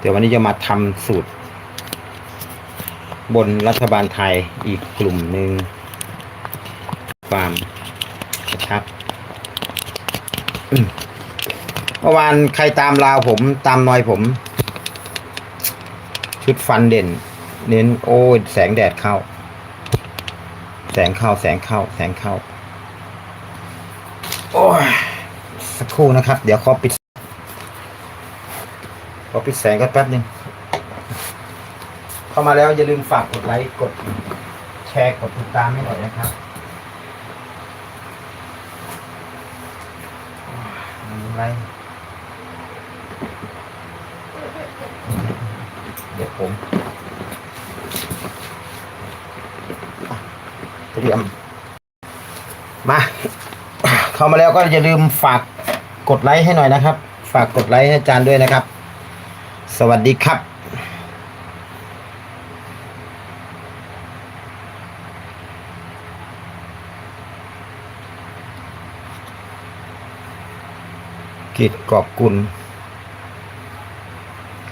เดี๋ยววันนี้จะมาทำสูตร บนรัฐบาลไทยอีกกลุ่มหนึ่งความกระชับเมื่อวานใครตามลาวผมตามนอยผม ชุดฟันเด่น เน้นโอ้ยแสงแดดเข้า แสงเข้าแสงเข้า แสงเข้า โอ้ยสักครู่นะครับ เดี๋ยวขอปิด ขอปิดแสงก็แป๊บหนึง เข้ามาแล้วอย่าลืมฝากกดไลค์ กดแชร์ กดติดตามให้หน่อยนะครับไเป็นไรเดี๋ยวผมเตรียม มา เข้ามาแล้วก็อย่าลืมฝากกดไลค์ให้หน่อยนะครับ ฝากกดไลค์ให้อาจารย์ด้วยนะครับ สวัสดีครับ กิจกอบกุล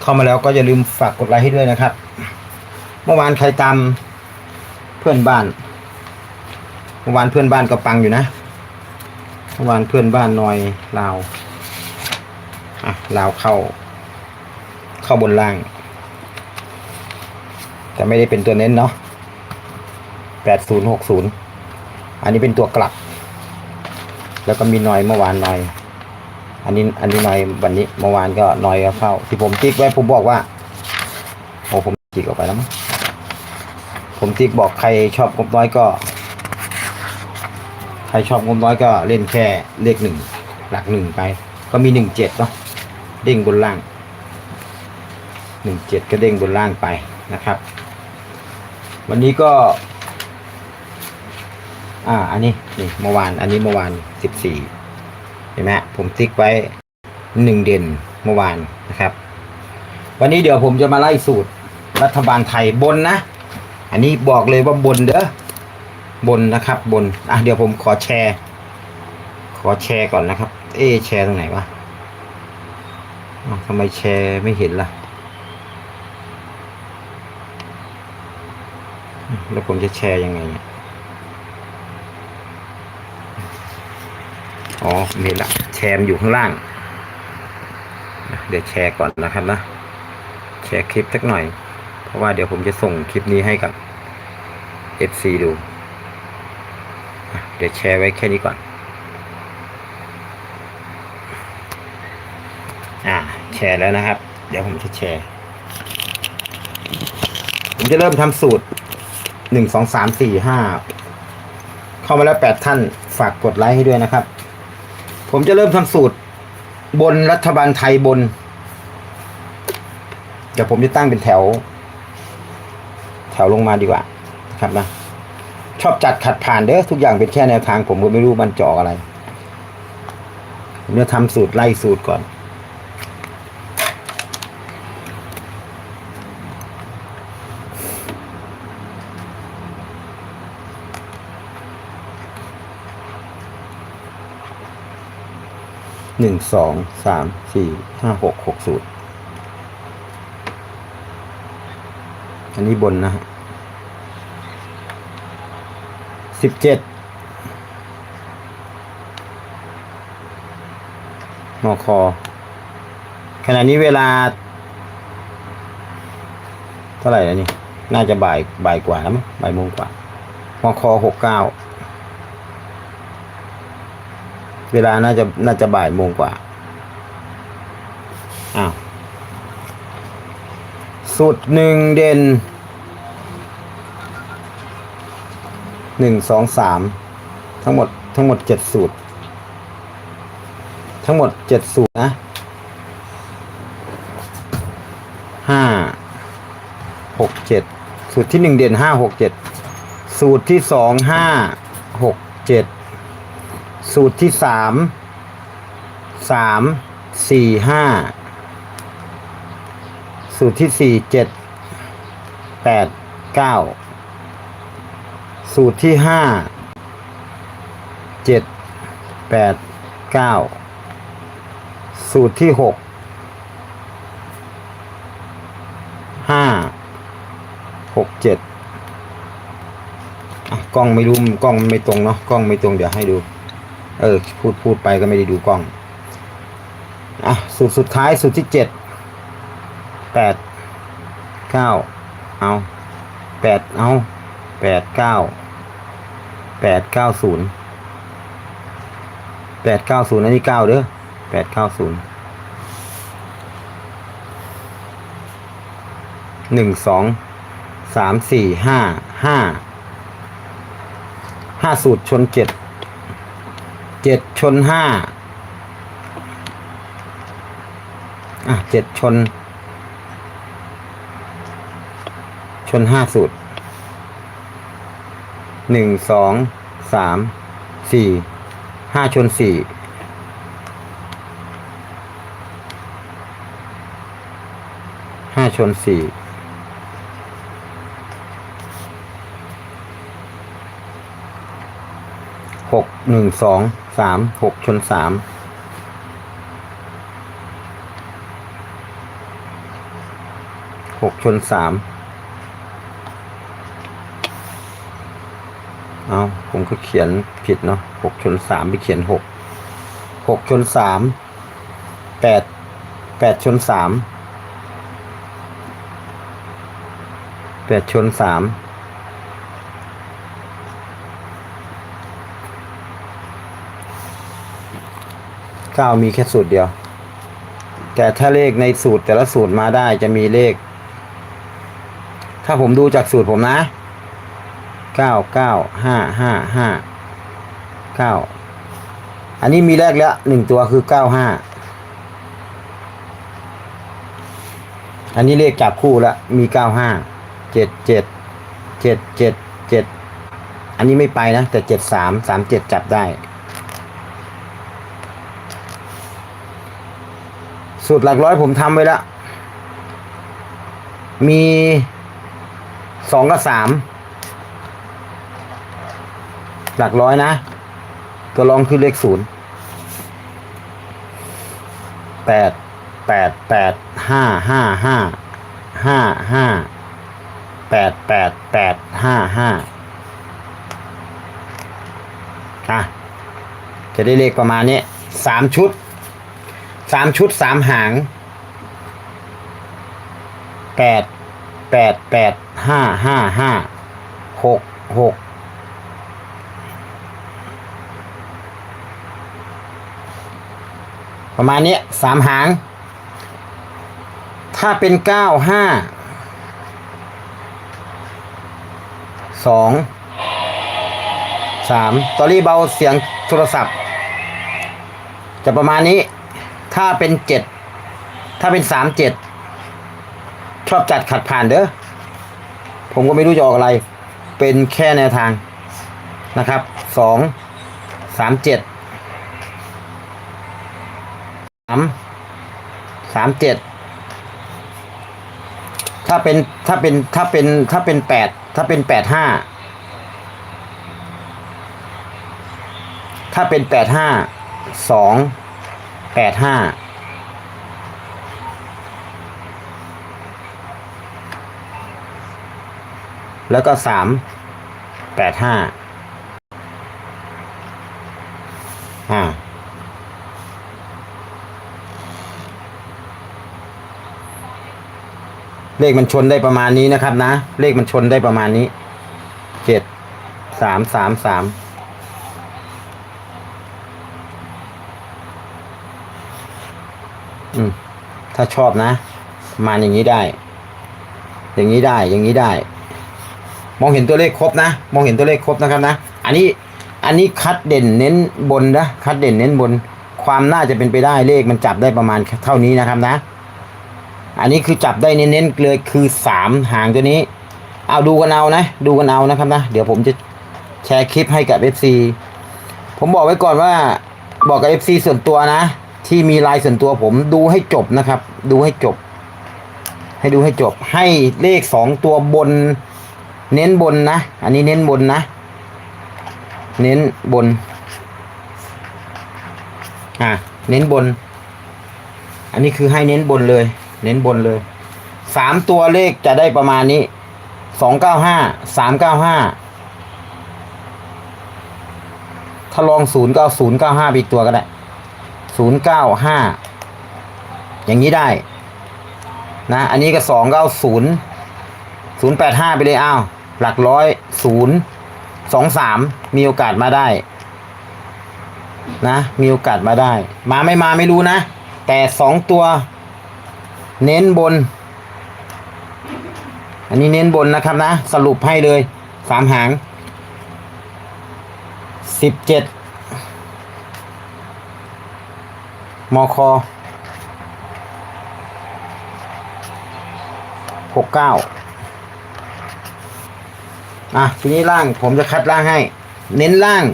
เข้ามาแล้วก็อย่าลืมฝากกดไลค์ให้ด้วยนะครับ เมื่อวานใครตามเพื่อนบ้าน เมื่อวานเพื่อนบ้านก็ปังอยู่นะ เมื่อวานเพื่อนบ้านนอยลาว อะลาวเข้า เข้าบนล่าง แต่ไม่ได้เป็นตัวเน้นเนาะแปดศูนย์หกศูนย์อันนี้เป็นตัวกลับ แล้วก็มีนอยเมื่อวานนอย อันนี้อันนี้นอยวันนี้เมื่อวานก็นอยก็เข้าที่ผมติ๊กไว้ผมบอกว่าโอ้ผมติ๊กออกไปแล้วมั้งผมติ๊กบอกใครชอบกบน้อยก็ ใครชอบงบน้อยก็เล่นแค่เลขหนึ่งหลักหนึ่งไป ก็มีหนึ่งเจ็ดเนาะเด้งบนล่าง หนึ่งเจ็ดก็เด้งบนล่างไปนะครับ วันนี้ก็ อ่า อันนี้นี่เมื่อวาน อันนี้เมื่อวานสิบสี่เห็นไหมฮะผมติ๊กไว้หนึ่งเด่นเมื่อวานนะครับ วันนี้เดี๋ยวผมจะมาไล่สูตรรัฐบาลไทยบนนะ อันนี้บอกเลยว่าบนเด้อบนนะครับบน อะเดี๋ยวผมขอแชร์ ขอแชร์ก่อนนะครับ เอแชร์ตรงไหนวะทำไมแชร์ไม่เห็นล่ะ แล้วผมจะแชร์ยังไงเนี่ยอ๋อมเห็นละแชร์อยู่ข้างล่าง เดี๋ยวแชร์ก่อนนะครับนะ แชร์คลิปสักหน่อย เพราะว่าเดี๋ยวผมจะส่งคลิปนี้ให้กับ FC ดู เดี๋ยวแชร์ไว้แค่นี้ก่อน อ่า แชร์แล้วนะครับ เดี๋ยวผมจะแชร์ ผมจะเริ่มทำสูตร หนึ่งสองสามสี่ห้าเข้ามาแล้วแปดท่านฝากกดไลค์ให้ด้วยนะครับ ผมจะเริ่มทำสูตร บนรัฐบาลไทยบน เดี๋ยวผมจะตั้งเป็นแถว แถวลงมาดีกว่าครับนะชอบจัดขัดผ่านเด้อทุกอย่างเป็นแค่แนวทางผมก็ไม่รู้มันจะออกอะไรผมจะทำสูตรไล่สูตรก่อน หนึ่งสองสามสี่ห้าหกหกสูตรอันนี้บนนะฮะสิบเจ็ดมอคอขณะนี้เวลา เท่าไหร่แล้วนี่ น่าจะบ่ายบ่ายกว่าแล้วมั้งบ่ายโมงกว่ามอคอหกเก้า เวลาน่าจะน่าจะบ่ายโมงกว่า อ้าว สุดหนึ่งเด่นหนึ่งสองสามทั้งหมดทั้งหมดเจ็ดสูตร ทั้งหมดเจ็ดสูตรนะห้าหกเจ็ดสูตรที่หนึ่งเด่นห้าหกเจ็ดสูตรที่สองห้าหกเจ็ด สูตรที่สามสามสี่ห้าสูตรที่สี่เจ็ดแปดเก้าสูตรที่ห้าเจ็ดแปดเก้าสูตรที่หกห้าหกเจ็ดอะกล้องไม่รู้กล้องไม่ตรงเนาะกล้องไม่ตรงเดี๋ยวให้ดู เออพูดพูดไปก็ไม่ได้ดูกล้องอะสูตรสุดท้ายสูตรที่เจ็ดแปดเก้าเอาแปดเอาแปดเก้าแปดเก้าศูนย์แปดเก้าศูนย์อันนี้เก้าเด้อแปดเก้าศูนย์หนึ่งสองสามสี่ห้าห้าห้าสูตรชนเจ็ด เจ็ดชนห้าอะเจ็ดชน ชนห้าสูตรหนึ่งสองสามสี่ห้าชนสี่ห้าชนสี่หกหนึ่งสอง สามหกชนสามหกชนสามเอาผมก็เขียนผิดเนาะหกชนสามไปเขียนหกหกชนสามแปดแปดชนสามแปดชนสาม เก้ามีแค่สูตรเดียว แต่ถ้าเลขในสูตรแต่ละสูตรมาได้จะมีเลข ถ้าผมดูจากสูตรผมนะเก้าเก้าห้าห้าห้าเก้าอันนี้มีแรกแล้วหนึ่งตัวคือเก้าห้าอันนี้เลขจับคู่แล้วมีเก้าห้าเจ็ดเจ็ดเจ็ดเจ็ดเจ็ดอันนี้ไม่ไปนะ แต่เจ็ดสามสามเจ็ดจับได้ สูตรหลักร้อยผมทำไว้แล้ว มีสองกับสามหลักร้อยนะ ตัวรองคือเลขศูนย์แปดแปดแปดห้าห้าห้าห้าห้าแปดแปดแปดห้าห้าอะจะได้เลขประมาณนี้สามชุด สามชุดสามหางแปดแปดแปดห้าห้าห้าหกหกประมาณนี้สามหาง ถ้าเป็นเก้าห้าสองสามตอรี่เบาเสียงโทรศัพท์ จะประมาณนี้ ถ้าเป็นเจ็ดถ้าเป็นสามเจ็ดชอบจัดขัดผ่านเด้อผมก็ไม่รู้จะออกอะไร เป็นแค่แนวทางนะครับสองสามเจ็ดสามสามเจ็ดถ้าเป็นถ้าเป็นถ้าเป็นถ้าเป็นแปดถ้าเป็นแปดห้าถ้าเป็นแปดห้าสอง แปดห้าแล้วก็สามแปดห้าอ่าเลขมันชนได้ประมาณนี้นะครับนะ เลขมันชนได้ประมาณนี้เจ็ดสามสามสามอืม ถ้าชอบนะ มาอย่างนี้ได้ อย่างนี้ได้อย่างนี้ได้ มองเห็นตัวเลขครบนะ มองเห็นตัวเลขครบนะครับนะ อันนี้อันนี้คัดเด่นเน้นบนนะคัดเด่นเน้นบน ความน่าจะเป็นไปได้เลขมันจับได้ประมาณเท่านี้นะครับนะ อันนี้คือจับได้เน้นๆเลยคือสามหางตัวนี้ เอาดูกันเอานะ ดูกันเอานะครับนะ เดี๋ยวผมจะแชร์คลิปให้กับ FC ผมบอกไว้ก่อนว่าบอกกับ FC ส่วนตัวนะ ที่มีลน์ส่วนตัวผมดูให้จบนะครับ ดูให้จบ ให้ดูให้จบ ให้เลขสองตัวบน เน้นบนนะ อันนี้เน้นบนนะ เน้นบน อะ เน้นบน อันนี้คือให้เน้นบนเลย เน้นบนเลยสามตัวเลขจะได้ประมาณนี้สองเก้าห้าสามเก้าห้าถ้าลองศูนย์ก็ศูนย์เก้าห้าอีกตัวก็ได้ ศูนย์เก้าห้าอย่างนี้ได้นะอันนี้ก็สองเก้าศูนย์ศูนย์แปดห้าไปเลยอ้าวหลักร้อยศูนย์สองสามมีโอกาสมาได้นะมีโอกาสมาได้ มาไม่มาไม่รู้นะ แต่สองตัว เน้นบน อันนี้เน้นบนนะครับนะ สรุปให้เลยสามหางสิบเจ็ด มคหกเก้าอะ ทีนี้ล่างผมจะคัดล่างให้ เน้นล่าง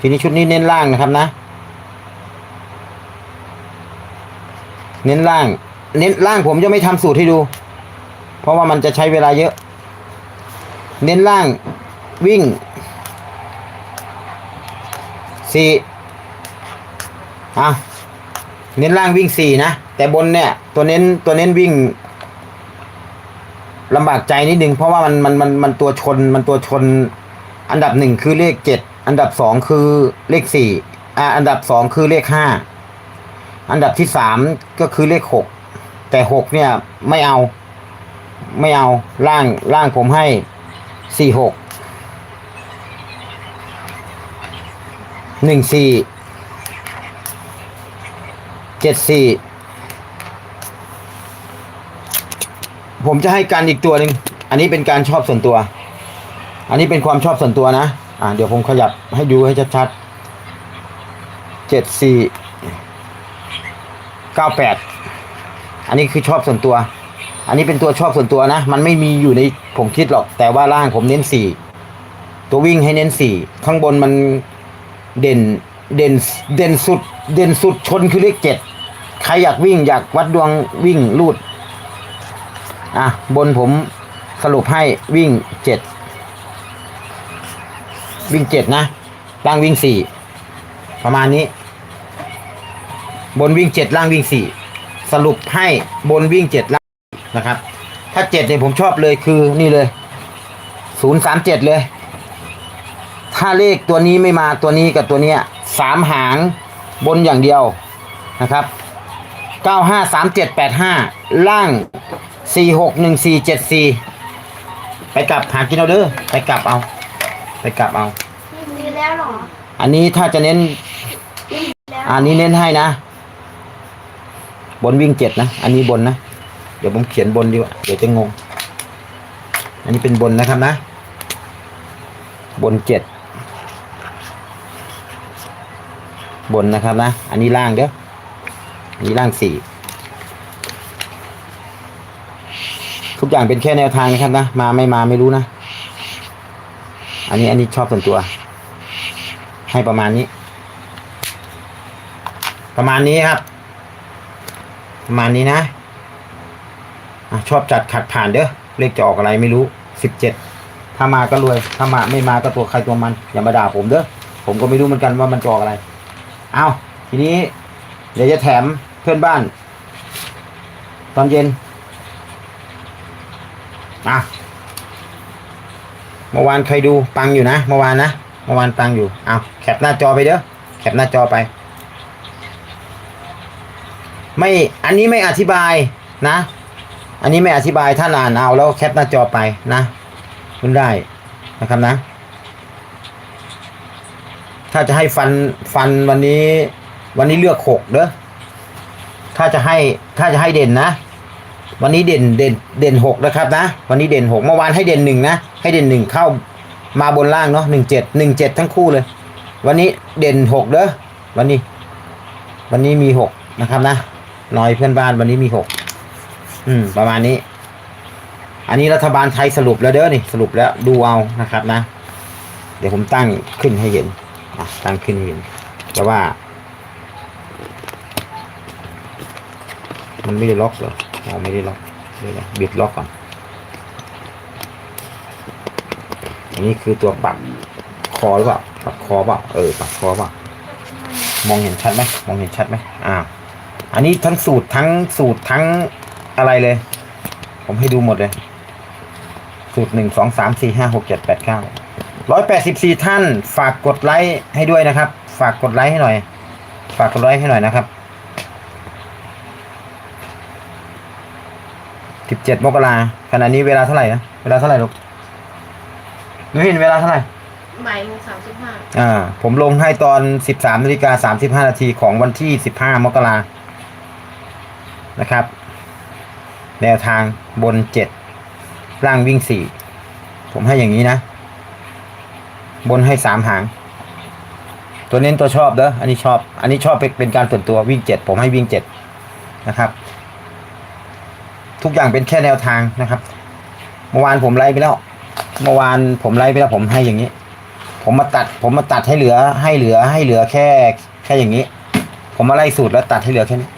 ทีนี้ชุดนี้เน้นล่างนะครับนะ เน้นล่าง เน้นล่างผมจะไม่ทำสูตรให้ดู เพราะว่ามันจะใช้เวลาเยอะ เน้นล่างวิ่งสี่ อะเน้นล่างวิ่งสี่นะ แต่บนเนี่ย ตัวเน้นตัวเน้นวิ่งลำบากใจนิดนึง เพราะว่ามันมันมันมันตัวชนมันตัวชน อันดับหนึ่งคือเลขเจ็ดอันดับสองคือเลขสี่อ่าอันดับสองคือเลขห้าอันดับที่สามก็คือเลขหกแต่หกเนี่ยไม่เอา ไม่เอาล่างล่างผมให้สี่หกหนึ่งสี่ เจ็ดสี่ผมจะให้การอีกตัวหนึ่งอันนี้เป็นการชอบส่วนตัว อันนี้เป็นความชอบส่วนตัวนะ อ่าเดี๋ยวผมขยับให้ดูให้ชัดๆเจ็ดสี่เก้าแปดอันนี้คือชอบส่วนตัว อันนี้เป็นตัวชอบส่วนตัวนะ มันไม่มีอยู่ในผมคิดหรอก แต่ว่าล่างผมเน้นสี่ตัววิ่งให้เน้นสี่ข้างบนมันเด่นเด่นเด่นสุด เด่นสุดชนคือเลขเจ็ด ใครอยากวิ่งอยากวัดดวงวิ่งลูด อะ บนผมสรุปให้วิ่งเจ็ดวิ่งเจ็ดนะล่างวิ่งสี่ประมาณนี้ บนวิ่งเจ็ดล่างวิ่งสี่สรุปให้บนวิ่งเจ็ดล่างนะครับ ถ้าเจ็ดเนี่ยผมชอบเลยคือนี่เลยศูนย์สามเจ็ดเลย ถ้าเลขตัวนี้ไม่มาตัวนี้กับตัวเนี้ยสามหางบนอย่างเดียวนะครับ เก้าห้าสามเจ็ดแปดห้าล่างสี่หกหนึ่งสี่เจ็ดสี่ไปกลับหากินเอาเด้อไปกลับเอา ไปกลับเอามีแล้วเหรออันนี้ถ้าจะเน้นมีแล้วอันนี้เน้นให้นะ บนวิ่งเจ็ดนะ อันนี้บนนะ เดี๋ยวผมเขียนบนดีกว่า เดี๋ยวจะงง อันนี้เป็นบนนะครับนะ บนเจ็ด บนนะครับนะ อันนี้ล่างเด้ออั นนี้ล่างสี่ทุกอย่างเป็นแค่แนวทางนะครับนะมาไม่มาไม่รู้นะ อันนี้อันนี้ชอบส่วนตัว ให้ประมาณนี้ ประมาณนี้ครับ ประมาณนี้นะอะชอบจัดขัดผ่านเด้อเลขจะออกอะไรไม่รู้สิบเจ็ดถ้ามาก็รวย ถ้ามาไม่มาก็ตัวใครตัวมัน อย่ามาด่าผมเด้อผมก็ไม่รู้เหมือนกันว่ามันจะออกอะไร เอาทีนี้ เดี๋ยวจะแถมเพื่อนบ้าน ตอนเย็นอะเมื่อวานเคยดูปังอยู่นะเมื่อวานนะเมื่อวานปังอยู่เอาแคปหน้าจอไปเด้อแคปหน้าจอไป ไม่อันนี้ไม่อธิบายนะ อันนี้ไม่อธิบายถ้านอ่านเอาแล้วแคปหน้าจอไปนะคุณได้นะครับนะ ถ้าจะให้ฟันฟันวันนี้ วันนี้เลือกหกเด้อถ้าจะให้ถ้าจะให้เด่นนะ วันนี้เด่นเด่นเด่นหกนะครับนะ วันนี้เด่นหกเมื่อวานให้เด่นหนึ่งนะ ให้เด่นหนึ่งเข้ามาบนล่างเนาะหนึ่งเจ็ดหนึ่งเจ็ดทั้งคู่เลย วันนี้เด่นหกเด้อวันนี้ วันนี้มีหกนะครับนะน้อยเพื่อนบ้านวันนี้มีหกอืม ประมาณนี้ อันนี้รัฐบาลไทยสรุปแล้วเด้อนี่สรุปแล้วดูเอานะครับนะ เดี๋ยวผมตั้งขึ้นให้เห็นตั้งขึ้นให้เห็นแต่ว่า มันไม่ได้ล็อกเหรออ๋อไม่ได้ล็อกเดี๋ยวบิดล็อกก่อนอันนี้คือตัวปรับคอหรือเปล่าปรับคอเปล่าเออปรับคอเปล่ามองเห็นชัดไหมมองเห็นชัดไหมอ่าอันนี้ทั้งสูตรทั้งสูตรทั้งอะไรเลย ผมให้ดูหมดเลย สูตรหนึ่งสองสามสี่ห้าหกเจ็ดแปดเก้าร้อยแปดสิบสี่ท่าน ฝากกดไลค์ให้ด้วยนะครับ ฝากกดไลค์ให้หน่อย ฝากกดไลค์ให้หน่อยนะครับ สิบเจ็ดมกราขณะนี้เวลาเท่าไหร่นะเวลาเท่าไหร่ลูกนุ้ยเห็นเวลาเท่าไหร่บ่ายโมงสามสิบห้าอ่า ผมลงให้ตอนสิบสามนาฬิกาสามสิบห้านาทีของวันที่สิบห้ามกรานะครับ แนวทางบนเจ็ดล่างวิ่งสี่ผมให้อย่างนี้นะ บนให้สามหาง ตัวเน้นตัวชอบเด้ออันนี้ชอบ อันนี้ชอบเป็นเป็นการส่วนตัววิ่งเจ็ดผมให้วิ่งเจ็ดนะครับ ทุกอย่างเป็นแค่แนวทางนะครับ เมื่อวานผมไล่ไปแล้ว เมื่อวานผมไล่ไปแล้วผมให้อย่างนี้ ผมมาตัด ผมมาตัดให้เหลือ ให้เหลือ ให้เหลือแค่ แค่อย่างนี้ ผมมาไล่สูตรแล้วตัดให้เหลือแค่นี้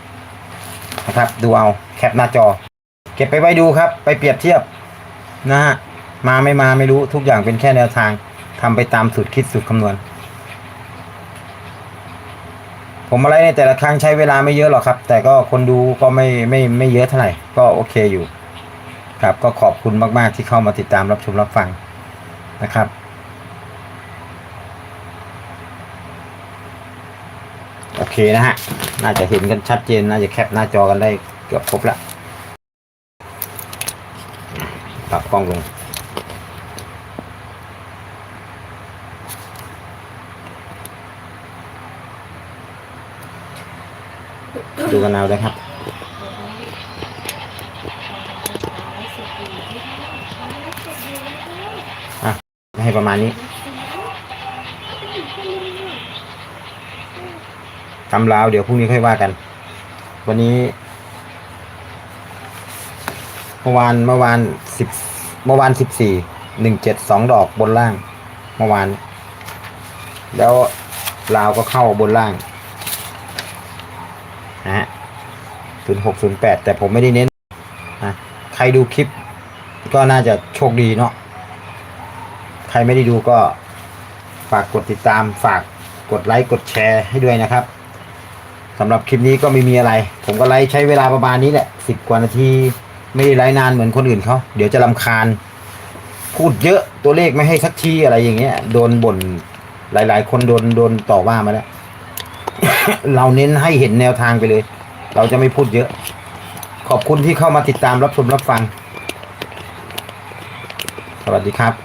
นะครับ ดูเอาแคปหน้าจอ เก็บไปไว้ดูครับ ไปเปรียบเทียบนะฮะมาไม่มาไม่รู้ทุกอย่างเป็นแค่แนวทางทำไปตามสูตรคิดสูตรคำนวณ ผมมาไล่ในแต่ละครั้งใช้เวลาไม่เยอะหรอกครับ แต่ก็คนดูก็ไม่ไม่ไม่เยอะเท่าไหร่ก็โอเคอยู่ ครับก็ขอบคุณมาก ๆ ที่เข้ามาติดตามรับชมรับฟังนะครับ โอเคนะฮะ น่าจะเห็นกันชัดเจน น่าจะแคปหน้าจอกันได้เกือบครบแล้วปรับกล้องลง ดูกันเอาเลยครับอะให้ประมาณนี้ทำลาวเดี๋ยวพรุ่งนี้ค่อยว่ากัน วันนี้เมื่อวานเมื่อวานสิบเมื่อวานสิบสี่หนึ่งเจ็ดสองดอกบนล่าง เมื่อวาน แล้วลาวก็เข้าบนล่าง นะฮะศูนย์หกศูนย์แปดแต่ผมไม่ได้เน้นนะใครดูคลิปก็น่าจะโชคดีเนาะใครไม่ได้ดูก็ฝากกดติดตามฝากกดไลค์กดแชร์ให้ด้วยนะครับสำหรับคลิปนี้ก็ไม่มีอะไร ผมก็ไลฟ์ใช้เวลาประมาณนี้แหละสิบกว่านาทีไม่ได้ไลฟ์นานเหมือนคนอื่นเขาเดี๋ยวจะลำคาญ พูดเยอะตัวเลขไม่ให้สักทีอะไรอย่างเงี้ยโดนบ่นหลาย ๆ คนโดนโดนต่อว่ามาแล้ว เราเน้นให้เห็นแนวทางไปเลย เราจะไม่พูดเยอะ ขอบคุณที่เข้ามาติดตามรับชมรับฟัง สวัสดีครับ